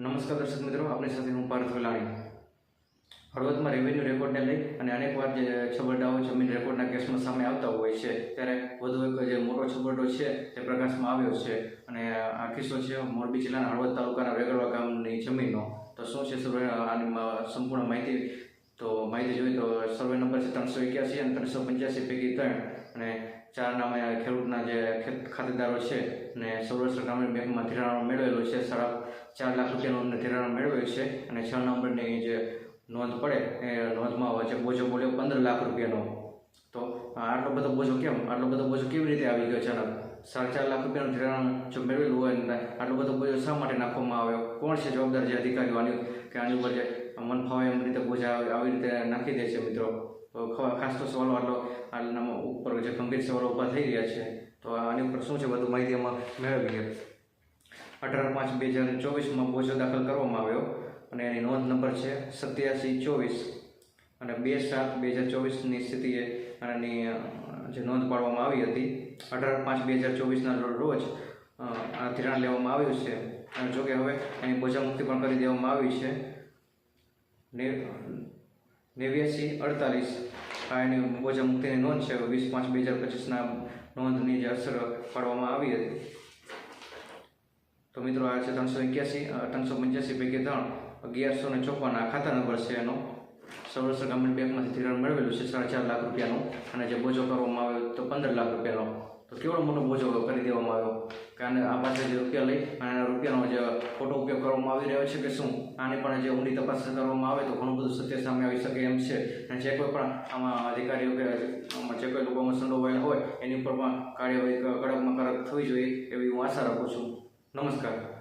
નમસ્કાર દર્શક મિત્રો, આપની સાથે હું પાર્થ વેલાણી. હળવદમાં રેવન્યુ રેકોર્ડને લઈ અને અનેકવાર જે છબરડાઓ જમીન રેકોર્ડના કેસમાં સામે આવતા હોય છે, ત્યારે વધુ એક જે મોટો છબરડો છે, તે પ્રકાશમાં આવ્યો છે. અને આ કિસ્સો છે મોરબી જિલ્લાના હળવદ તાલુકાના વેગળવા ગામની જમીનનો. તો શું છે આની સંપૂર્ણ માહિતી તો માહિતી જોઈએ તો સર્વે નંબર છે ત્રણસો એક્યાસી અને ત્રણસો પંચ્યાસી પૈકી ત્રણ. અને ચાર નામે ખેડૂતના જે ખેત ખાતેદારો છે અને સૌરાષ્ટ્ર ગ્રામીણ બેંકમાં ધિરાણ મેળવેલું છે. સાડા ચાર લાખ રૂપિયાનું ધિરાણ મેળવ્યું છે અને છ નંબરની જે નોંધ પડે એ નોંધમાં વચ્ચે બોજો બોલ્યો પંદર લાખ રૂપિયાનો. તો આટલો બધો બોજો કેમ? આટલો બધો બોજો કેવી રીતે આવી ગયો અચાનક સાડા ચાર લાખ રૂપિયાનું ધિરાણ જો મેળવેલું હોય આટલો બધો બોજો શા માટે નાખવામાં આવ્યો? કોણ છે જવાબદાર જે અધિકારીઓ આની, કે આની ઉપર જે મન ફાવે એમ રીતે બોજા આવી રીતે નાખી દે છે મિત્રો. તો ખાસ તો સવાલો આટલો આટલામાં ઉપર જે ગંભીર સવાલો ઊભા થઈ રહ્યા છે તો આની ઉપર શું છે બધું માહિતી એમાં મેળવીએ. અઢાર પાંચ બે હજાર ચોવીસમાં બોજો દાખલ કરવામાં આવ્યો અને એની નોંધ નંબર છે સત્યાસી ચોવીસ. અને બે સાત બે હજાર ચોવીસની સ્થિતિએ અ, જે નોંધ પાડવામાં આવી હતી. અઢાર પાંચ બે હજાર ચોવીસના રોજ આ ધિરાણ લેવામાં આવ્યું છે. અને જોકે હવે એની બોજા મુક્તિ પણ કરી દેવામાં આવી છે. નેવ્યાસી, અડતાલીસ આ એની મોજા મુક્તિની નોંધ છે. વીસ પાંચ બે હજાર પચીસના નોંધની જે અસર પાડવામાં આવી હતી. તો મિત્રો, આ છે ત્રણસો એક્યાસી, ત્રણસો પંચ્યાસી પૈકી ત્રણ. અગિયારસો ને ચોપન આ ખાતા નંબર છે એનો. સૌરાષ્ટ્ર ગ્રામીણ બેંકમાંથી ધિરાણ મેળવેલું છે, સાડા ચાર લાખ રૂપિયાનું. અને જે બોજો કરવામાં આવ્યો તો પંદર લાખ રૂપિયાનો. તો કેવડો મોટો બોજો કરી દેવામાં આવ્યો? કે આને આ પાસે જે રૂપિયા લઈ અને એના રૂપિયાનો જે ખોટો ઉપયોગ કરવામાં આવી રહ્યો છે કે શું? આની પણ જે ઊંડી તપાસ કરવામાં આવે તો ઘણું બધું સત્ય સામે આવી શકે એમ છે. અને જે કોઈ પણ આમાં અધિકારીઓ કે જે કોઈ લોકોમાં સંડોવાયેલા હોય, એની ઉપર પણ કાર્યવાહી કડકમાં કડક થવી જોઈએ એવી હું આશા રાખું છું. નમસ્કાર.